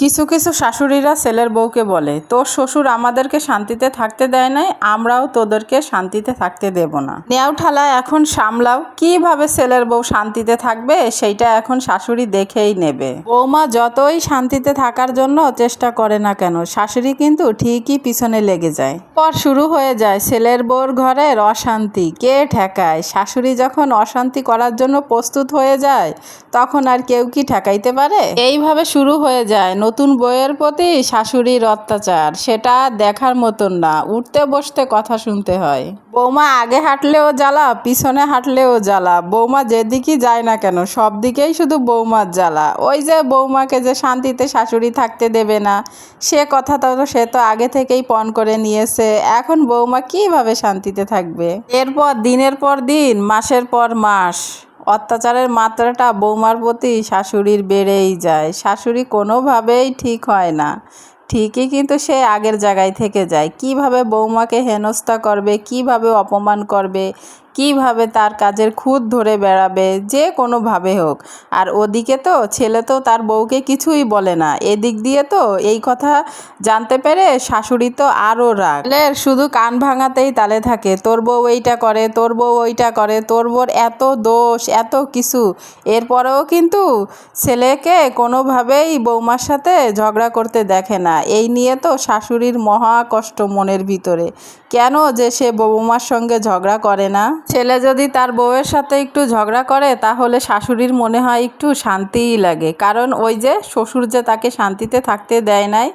কিছু কিছু শাশুড়িরা ছেলের বউকে বলে, তোর শ্বশুর আমাদেরকে শান্তিতে থাকতে দেয় নাই, আমরাও তোদেরকে শান্তিতে থাকতে দেব না। নেও ঠালা, এখন সামলাও, কীভাবে ছেলের বউ শান্তিতে থাকবে, সেইটা এখন শাশুড়ি দেখেই নেবে। বৌমা যতই শান্তিতে থাকার জন্য চেষ্টা করে না কেন, শাশুড়ি কিন্তু ঠিকই পিছনে লেগে যায়। পর শুরু হয়ে যায় ছেলের বউর ঘরের অশান্তি, কে ঠেকায়? শাশুড়ি যখন অশান্তি করার জন্য প্রস্তুত হয়ে যায়, তখন আর কেউ কি ঠেকাইতে পারে? এইভাবে শুরু হয়ে যায় নতুন বইয়ের প্রতি শাশুড়ির অত্যাচার, সেটা দেখার মতন না। উঠতে বসতে কথা শুনতে হয়। বৌমা আগে হাঁটলেও জ্বালা, পিছনে হাঁটলেও জ্বালা। বৌমা যেদিকেই যায় না কেন, সব দিকেই শুধু বৌমার জ্বালা। ওই যে বৌমাকে যে শান্তিতে শাশুড়ি থাকতে দেবে না, সে কথাটা তো সে তো আগে থেকেই পণ করে নিয়েছে। এখন বৌমা কীভাবে শান্তিতে থাকবে? এরপর, দিনের পর দিন, মাসের পর মাস। অত্যাচারের মাত্রাটা বৌমার প্রতি শাশুড়ির বেড়েই যায়। শাশুড়ি কোনোভাবেই ঠিক হয় না। ঠিকই কিন্তু সে আগের জায়গায় থেকে যায়। কীভাবে বৌমাকে হেনস্থা করবে, কীভাবে অপমান করবে কীভাবে তার কাজের খুদ ধরে বেড়াবে, যে কোনোভাবে হোক। আর ওদিকে তো ছেলে তো তার বউকে কিছুই বলে না। এদিক দিয়ে তো এই কথা জানতে পেরে শাশুড়ি তো আরও রাগ। শুধু কান ভাঙাতেই তালে থাকে, তোর বউ এইটা করে, তোর বউ ওইটা করে, তোর বউর এত দোষ, এত কিছু। এরপরেও কিন্তু ছেলেকে কোনোভাবেই বৌমার সাথে ঝগড়া করতে দেখে না। এই নিয়ে তো শাশুড়ির মহা কষ্ট মনের ভিতরে। কেন যে সে বৌমার সঙ্গে ঝগড়া করে না? ছেলে যদি তার বউয়ের সাথে একটু ঝগড়া করে, তাহলে শাশুড়ির মনে হয় একটু শান্তিই লাগে। কারণ ওই যে শ্বশুর যে তাকে শান্তিতে থাকতে দেয় নাই,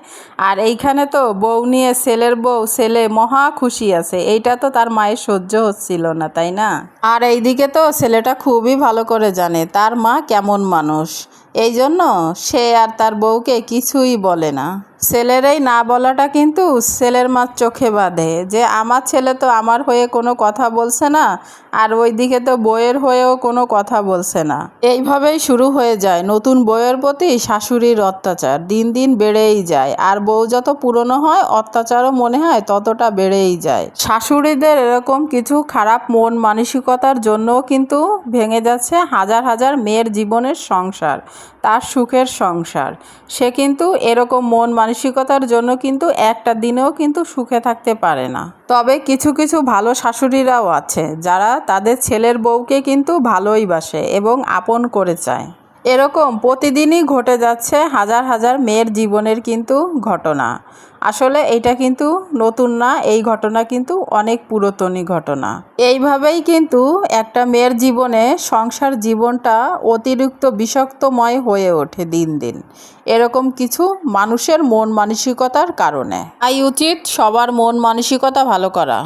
আর এইখানে তো বউ নিয়ে ছেলের বউ, ছেলে মহা খুশি আছে। এইটা তো তার মায়ের সহ্য হচ্ছিল না, তাই না? আর এইদিকে তো ছেলেটা খুবই ভালো করে জানে, তার মা কেমন মানুষ। এই জন্য সে আর তার বউকে কিছুই বলে না। ছেলের এই না বলাটা কিন্তু ছেলের মার চোখে বাঁধে। যে আমার ছেলে তো আমার হয়ে কোনো কথা বলছে না, আর ওইদিকে তো বইয়ের হয়েও কোনো কথা বলছে না। এইভাবেই শুরু হয়ে যায় নতুন বইয়ের প্রতি শাশুড়ির অত্যাচার। দিন দিন বেড়েই যায়, আর বউ যত পুরনো হয়, অত্যাচারও মনে হয় ততটা বেড়েই যায়। শাশুড়িদের এরকম কিছু খারাপ মন মানসিকতার জন্যও কিন্তু ভেঙে যাচ্ছে হাজার হাজার মেয়ের জীবনের সংসার। তার সুখের সংসার। সে কিন্তু এরকম মন মানসিকতার জন্য কিন্তু একটা দিনেও কিন্তু সুখে থাকতে পারে না। তবে কিছু কিছু ভালো শাশুড়িরাও আছে, যারা তাদের ছেলের বউকে কিন্তু ভালোই বাসে এবং আপন করে চায়। এরকম প্রতিদিনই ঘটে যাচ্ছে হাজার হাজার মেয়ের জীবনের কিন্তু ঘটনা। আসলে এটা কিন্তু নতুন না, এই ঘটনা কিন্তু অনেক পুরাতনই ঘটনা। এইভাবেই কিন্তু একটা মেয়ের জীবনে সংসার জীবনটা অতিরিক্ত বিষাক্তময় হয়ে ওঠে দিন দিন। এরকম কিছু মানুষের মন মানসিকতার কারণে। তাই উচিত সবার মন মানসিকতা ভালো করা।